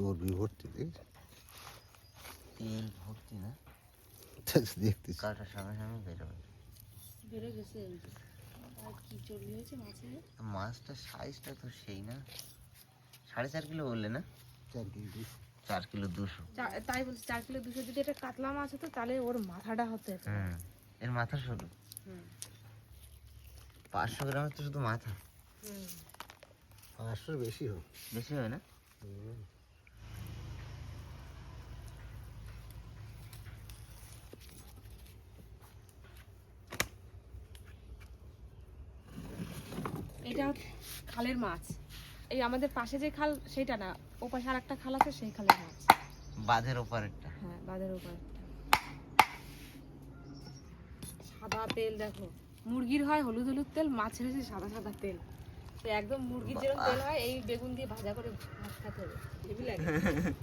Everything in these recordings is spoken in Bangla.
চর্বি ভর্তি দেখছিস? তেল ভর্তি না। দেখতেছি কাটার সঙ্গে সঙ্গে বেরোবে। বেড়ে গেছে আর কি চর্বি হয়েছে মাছের? মাছটার সাইজটা তো সেই না। সাড়ে চার কিলো বললে না? চার কেজি চার কিলো দুশো। তাই বলছি চার কিলো দুশো। যদি এটা কাতলা মাছ হতো তাহলে ওর মাথাটা হতো। হুম এর মাথা শুধু পাঁচশো গ্রামের তো শুধু মাথা। হুম। পাঁচশোর বেশি হোক। বেশি হয় না? এটা খালের মাছ। এই আমাদের পাশে যে খাল সেটা না। ও পাশে আর একটা খাল আছে সেই খালের মাছ। বাঁধের ওপারেরটা হ্যাঁ উপর সাদা তেল দেখো। মুরগির হয় হলুদ হলুদ তেল মাছের হচ্ছে সাদা সাদা তেল। তো একদম মুরগির যেরকম তেল হয় এই বেগুন দিয়ে ভাজা করে ভাত খেতে হবে। হেভি লাগে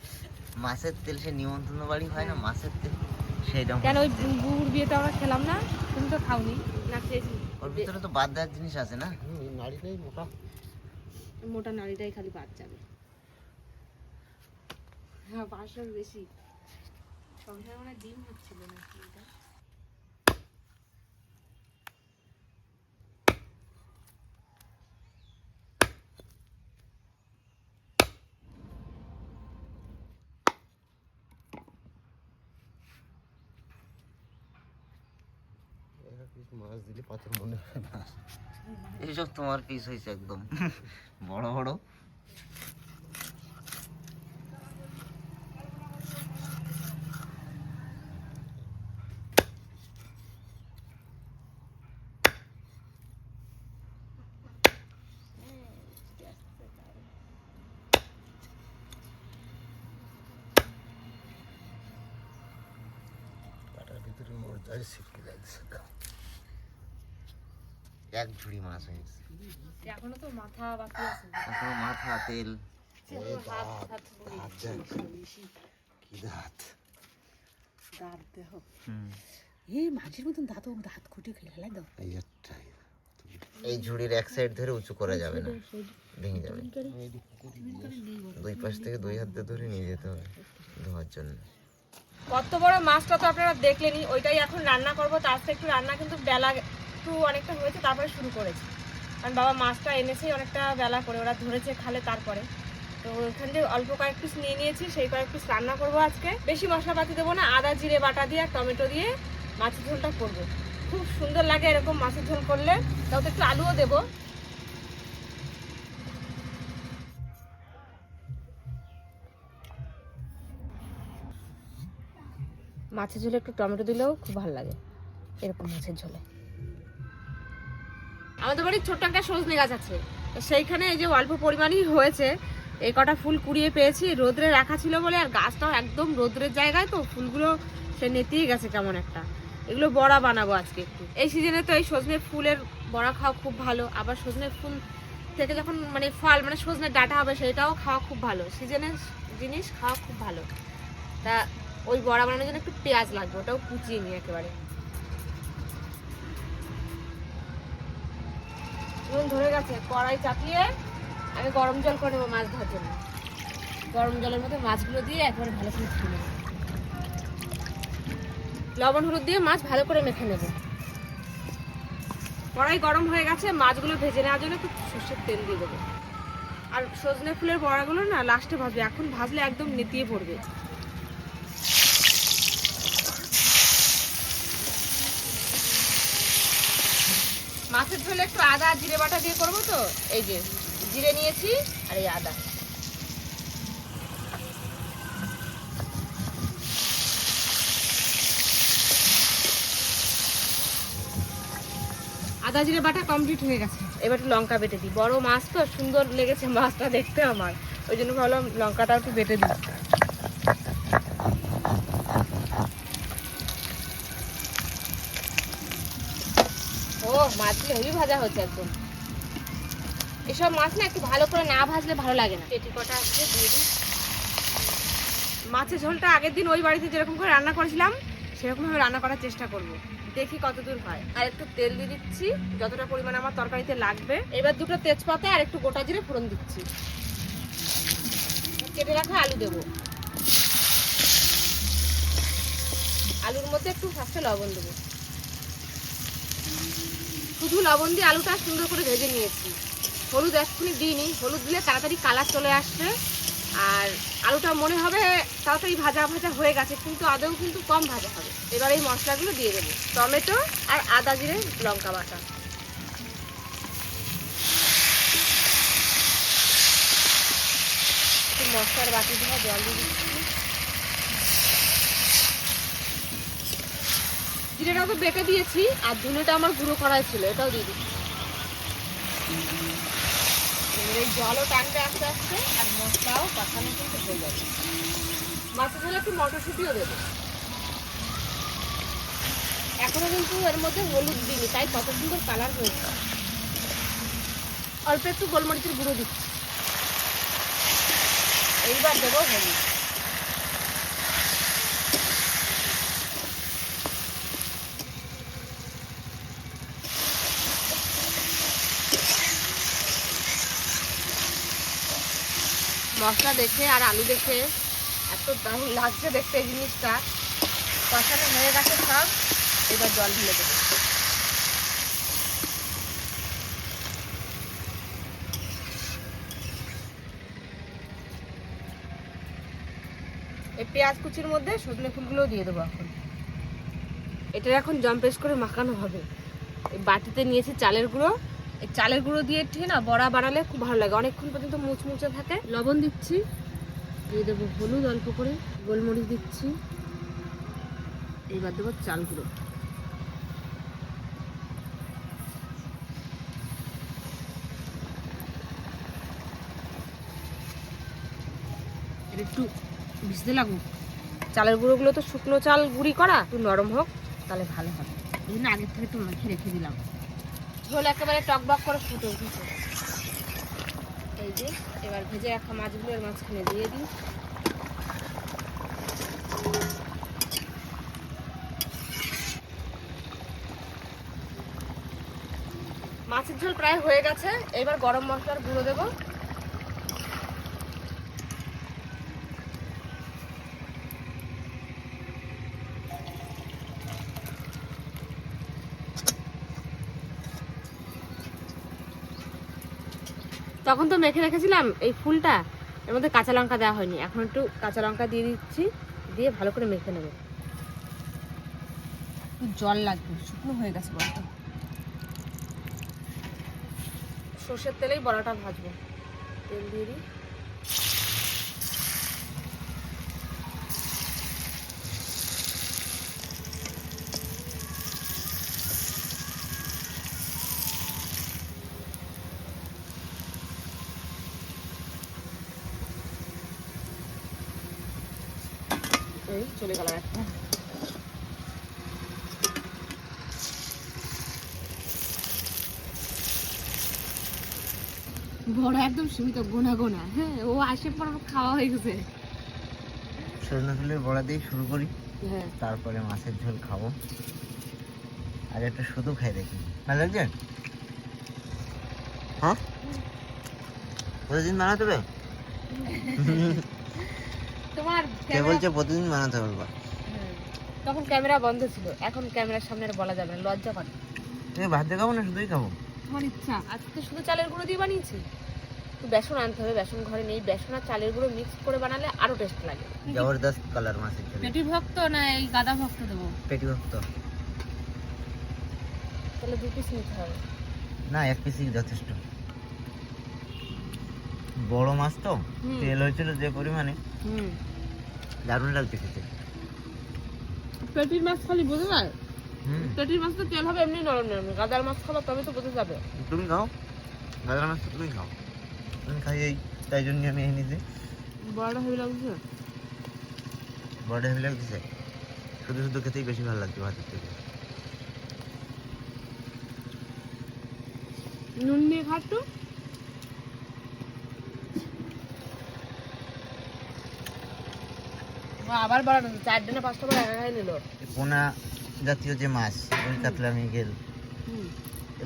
মাছের তেল সে নিমন্ত্রণ বাড়ি হয় না? মাছের তেল সেইরকম কেন ওই বুবুর বিয়েতে আমরা খেলাম না? তুমি তো খাওনি না খেয়েছি। ওর ভিতরে তো বাদ দেওয়ার জিনিস আছে না? এই মোটা। মোটা নাড়িটাই খালি বাদ যাবে হ্যাঁ পাঁচশোর বেশি। সংসার মানে ডিম হচ্ছিল না এটা এক পিস মাছ দিলে পাথর মনে হয় না। এইসব তোমার পিস হয়েছে একদম। বড় বড়। ভিতরে মজাই শিখে যাচ্ছে। এক ঝুড়ি মাছ হয়েছে এখনও তো মাথা বাকি আছে। এখনও মাথা তেল। কি দাঁত। দাঁত দেহ। এই মাছের মতন দাঁত দাঁত খুঁটে খেলে দাও। এই একটাই এই ঝুড়ির এক সাইড ধরে উঁচু করা যাবে না ভেঙে যাবে। দুই পাশ থেকে দুই হাত ধরে নিয়ে যেতে হবে ধোয়ার জন্য। কত বড় মাছটা তো আপনারা দেখলেনই ওইটাই এখন রান্না করব তার সাথে একটু রান্না কিন্তু বেলা একটু অনেকটা হয়েছে, তারপরে শুরু করেছি। কারণ বাবা মাছটা এনেছেই অনেকটা বেলা করে, ওরা ধরেছে খালে তারপরে। তো ওইখান থেকে অল্প কয়েক পিস নিয়ে নিয়েছি, সেই কয়েক পিস রান্না করব আজকে। বেশি মশলাপাতি দেবো না, আদা, জিরে, বাটা দিয়ে আর টমেটো দিয়ে মাছের ঝোলটা করব। খুব সুন্দর লাগে এরকম মাছের ঝোল করলে। তাও তো একটু আলুও দেবো। মাছের ঝোলে একটু টমেটো দিলেও খুব ভালো লাগে, এরকম মাছের ঝোলে। আমাদের বাড়ির ছোট্ট একটা সজনে গাছ আছে। সেইখানে এই যে অল্প পরিমাণই হয়েছে, এই কটা ফুল কুড়িয়ে পেয়েছি। রোদ্রে রাখা ছিল বলে আর গাছটাও একদম রোদ্রের জায়গায় তো ফুলগুলো সে নেতিয়ে গেছে কেমন একটা। এগুলো বড়া বানাবো আজকে একটু। এই সিজনে তো এই সজনে ফুলের বড়া খাওয়া খুব ভালো। আবার সজনে ফুল থেকে যখন মানে ফল মানে সজনে ডাটা হবে সেটাও খাওয়া খুব ভালো। সিজনের জিনিস খাওয়া খুব ভালো। তা ওই বড়া বানানোর জন্য একটু পেঁয়াজ লাগবে, ওটাও কুচিয়ে নিই একেবারে। নুন ধরে গেছে, কড়াই চাপিয়ে আমি গরম জল করে নেব মাছ ধোয়ার জন্য। গরম জলের মধ্যে মাছগুলো দিয়ে একবারে ভালো করে নেব। লবণ হলুদ দিয়ে মাছ ভালো করে মেখে নেব। কড়াই গরম হয়ে গেছে, মাছগুলো ভেজে নেওয়ার জন্য একটু সর্ষের তেল দিয়ে দেবো। আর সজনে ফুলের বড়াগুলো না লাস্টে ভাজবে। এখন ভাজলে একদম নেতিয়ে পড়বে। মাছের ঝোলে একটু আদা আর জিরে বাটা দিয়ে করব তো? এই যে জিরে নিয়েছি আর এই আদা। আদা জিরে বাটা কমপ্লিট হয়ে গেছে। এবার একটু লঙ্কা বেটে দিই। বড় মাছ তো সুন্দর লেগেছে মাছটা দেখতে আমার। ওই জন্য ভাবলাম লঙ্কাটা একটু বেটে দিই ও মাছগুলো হেভি ভাজা হচ্ছে একদম। এসব মাছ না একটু ভালো করে না ভাজলে ভালো লাগে না। পেটি কটা আসছে দিয়ে দিই। মাছের ঝোলটা আগের দিন ওই বাড়িতে যেরকম করে রান্না করেছিলাম সেরকমভাবে রান্না করার চেষ্টা করব। দেখি কত দূর হয়। আর একটু তেল দিয়ে দিচ্ছি যতটা পরিমাণ আমার তরকারিতে লাগবে। এবার দুটো তেজপাতা আর একটু গোটা জিরে ফোড়ন দিচ্ছি। কেটে রাখা আলু দেবো। আলুর মধ্যে একটু ফার্স্টে লবণ দেবো। শুধু লবণ দিয়ে আলুটা সুন্দর করে ভেজে নিয়েছি। হলুদ এক্ষুনি দিইনি, হলুদ দিলে তাড়াতাড়ি কালার চলে আসবে আর আলুটা মনে হবে তাড়াতাড়ি ভাজা ভাজা হয়ে গেছে, কিন্তু আদৌ কিন্তু কম ভাজা হবে। এবার এই মশলাগুলো দিয়ে দেবো, টমেটো আর আদা জিরে লঙ্কা বাটা। মশলার বাটি ধোয়া জল দিয়ে জিরেটাও তো বেটে দিয়েছি, আর ধনেটা আমার গুঁড়ো করাই ছিল, এটাও দিয়ে দিচ্ছি। জলও টানবে আস্তে আস্তে, আর মশলাও কষানো কিন্তু হয়ে যাবে। মাছের ঝোলে একটু মটরশুঁটিও দেবো। এখনও কিন্তু এর মধ্যে হলুদ দিইনি, তাই কত সুন্দর কালার হয়েছে। অল্প একটু গোলমরিচের গুঁড়ো দিচ্ছি। এইবার দেবো হলুদ। মশলা দেখে আর আলু দেখে এত দারুণ লাগছে দেখতে এই জিনিসটা। কষানো হয়ে গেছে সব, এবার জল ঢেলে দেবো। এই পেঁয়াজ কুচির মধ্যে সজনে ফুলগুলো দিয়ে দেবো এখন। এটা এখন জম্পেস করে মাখানো হবে। এই বাটিতে নিয়েছি চালের গুঁড়ো। চালের গুঁড়ো দিয়ে ঠিক না বড়া বানালে খুব ভালো লাগে। অনেকক্ষণ পর্যন্ত মুচমুচে থাকে। লবণ দিচ্ছি। দিয়ে দেবো হলুদ অল্প করে। গোলমরিচ দিচ্ছি। এইবার দেবো চাল গুঁড়ো। একটু ভিজতে লাগুক। চালের গুঁড়োগুলো তো শুকনো চাল গুঁড়ি করা। একটু নরম হোক তাহলে ভালো হবে। এই জন্য আগের থেকে একটু মাখিয়ে রেখে দিলাম। ঝোল একেবারে টকবক করে ফুটে উঠেছে। এই যে, এবার ভেজে রাখা মাছগুলো, এর মাঝখানে দিয়ে দিই। মাছের ঝোল প্রায় হয়ে গেছে। এবার গরম মশলার গুঁড়ো দেবো। তখন তো মেখে রেখেছিলাম এই ফুলটা, এর মধ্যে কাঁচা লঙ্কা দেওয়া হয়নি। এখন একটু কাঁচা লঙ্কা দিয়ে দিচ্ছি, দিয়ে ভালো করে মেখে নেব। জল লাগবে, শুকনো হয়ে গেছে বড়াটা। সর্ষের তেলেই বড়াটা ভাজবো। তেল দিয়ে দিই। চলে গেল একটা বড় একদম সীমিত গোনা গোনা। হ্যাঁ ও আসে পর খাওয়া হয়ে গেছে। সজনে ফুলের বড়া দিয়ে শুরু করি। হ্যাঁ। তারপরে মাছের ঝোল খাব। আর একটা শুধু খাই দেখি। ভালো লাগছে হ্যাঁ। প্রতিদিন বানাতে হবে তোমার কে বলছে প্রতিদিন বানাতে পারবা হ্যাঁ। তখন ক্যামেরা বন্ধ ছিল। এখন ক্যামেরার সামনে আর বলা যাবে না লজ্জা করে। তুমি ভাত দিয়ে খাব না শুধুই খাব? তোমার ইচ্ছা। আজকে তো শুধু চালের গুঁড়ো দিয়ে বানিয়েছি। তো বেসন আনতে হবে বেসন ঘরে নেই। বেসন আর চালের গুঁড়ো মিক্স করে বানালে আরও টেস্ট লাগে। জবরদস্ত কালার মাছের ঝোল। পেটি ভক্ত না এই গাদা ভক্ত দেবো? পেটি ভক্ত তাহলে দু পিস নিতে হবে। না এক পিসই যথেষ্ট। বড় মাছ তো? তেল হয়েছিল যে পরিমাণে। হুম। দারুণ লাগছে খেতে। পেটির মাছ খালি বোঝা যায়? পেটির মাছ তো তেল হবে এমনি নরম নরম। গাদার মাছ খাবার তবে তো বোঝা যাবে। তুমি খাও। গাজর মাছ তো তুমি খাও। আমি খাই এই তাই জন্য আমি এনে দিই বড়টা হেভি লাগছে। বড় হেভি লাগছে। শুধু শুধু খেতেই বেশি ভালো লাগছে ভাতের থেকে। নুন দিয়ে খাট্টু পোনা জাতীয় যে মাছ ওই কাতলা মৃগেল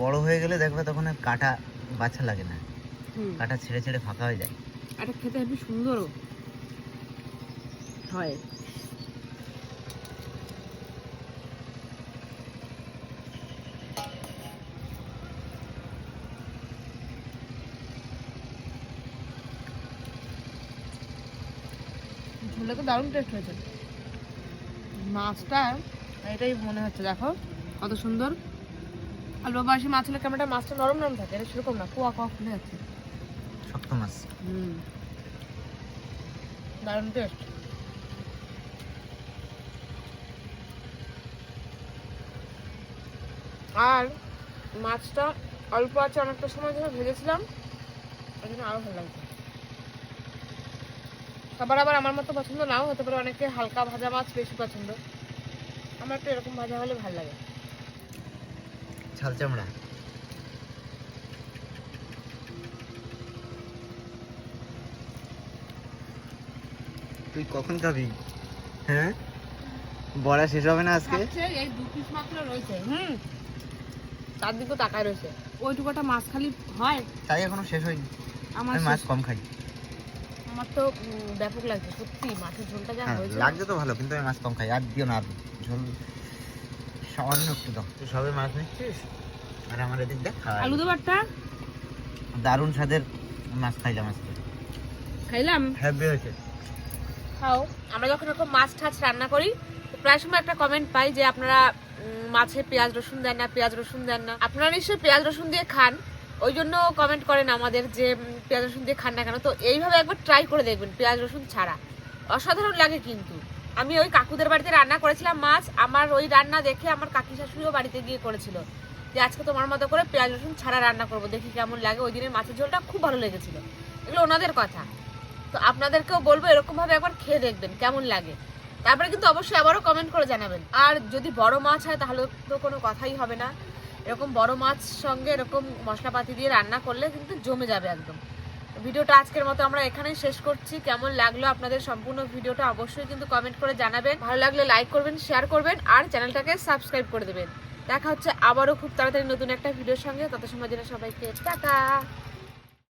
বড় হয়ে গেলে দেখবে তখন আর কাটা বাছা লাগে না। কাটা ছেড়ে ছেড়ে ফাঁকা হয়ে যায়। এটা খেতে হেবি সুন্দরও হয়। তো দারুণ টেস্ট হয়েছে। মাছটা এটাই মনে হচ্ছে দেখো কত সুন্দর। অল্প বয়সী মাছ হলে কেমনটা মাছটা নরম নরম থাকে এটা সেরকম না কুয়া কুয়া খুলে যাচ্ছে শক্ত মাছ। হুম। দারুণ টেস্ট আর মাছটা অল্প আছে অনেকটা সময় ধরে ভেজেছিলাম ওই জন্য আরও ভালো লাগছে। সবার আবার আমার মতো পছন্দ নাও হতে পারে অনেকে হালকা ভাজা মাছ বেশি পছন্দ। আমার একটু এরকম ভাজা হলে ভালো লাগে। ছাল চামড়া। তুই কখন খাবি? হ্যাঁ? বড়া শেষ হবে না আজকে? এই দু পিস মাত্র রয়েছে হুম। তার দিকে তাকায় রয়েছে। ওইটুকুটা মাছ খালি হয়। তাই এখনও শেষ হয়নি। আমার মাছ কম খাই। আমার তো ব্যাপক লাগছে সত্যি মাছের ঝোলটা যা হ্যাঁ হয়েছে। লাগছে তো ভালো কিন্তু আমি মাছ কম খাই আর দিও না ঝোল। সামান্য একটু দাও। তুই সবে মাছ নিচ্ছিস? আর আমার এদিক দেখ আলু দেবারটা দারুণ স্বাদের মাছ খাইলাম আজকে। খাইলাম? হ্যাপি হয়েছে। খাও। আমরা যখন এরকম মাছ টাছ রান্না করি প্রায় সময় একটা কমেন্ট পাই যে আপনারা মাছে পেঁয়াজ রসুন দেন না পেঁয়াজ রসুন দেন না। আপনারা নিশ্চয়ই পেঁয়াজ রসুন দিয়ে খান। ওই জন্য কমেন্ট করেন আমাদের যে পেঁয়াজ রসুন দিয়ে খান না কেন। তো এইভাবে একবার ট্রাই করে দেখবেন, পেঁয়াজ রসুন ছাড়া। অসাধারণ লাগে কিন্তু। আমি ওই কাকুদের বাড়িতে রান্না করেছিলাম মাছ, আমার ওই রান্না দেখে আমার কাকি শাশুড়িও বাড়িতে গিয়ে করেছিল যে, আজকে তোমার মতো করে পেঁয়াজ রসুন ছাড়া রান্না করব। দেখি কেমন লাগে। ওই দিনের মাছের ঝোলটা খুব ভালো লেগেছিল। এগুলো ওনাদের কথা। তো আপনাদেরকেও বলব এরকমভাবে একবার খেয়ে দেখবেন, কেমন লাগে। তারপরে কিন্তু অবশ্যই আবারও কমেন্ট করে জানাবেন। আর যদি বড় মাছ হয় তাহলে তো কোনো কথাই হবে না। এরকম বড় মাছ সঙ্গে এরকম মশলাপাতি দিয়ে রান্না করলে কিন্তু জমে যাবে একদম। ভিডিওটা আজকের মতো আমরা এখানেই শেষ করছি। কেমন লাগল আপনাদের সম্পূর্ণ ভিডিওটা অবশ্যই কিন্তু কমেন্ট করে জানাবেন। ভালো লাগলে লাইক করবেন শেয়ার করবেন আর চ্যানেলটাকে সাবস্ক্রাইব করে দেবেন। দেখা হচ্ছে আবারও খুব তাড়াতাড়ি নতুন একটা ভিডিওর সঙ্গে। তত সময় জন্য সবাইকে টাটা।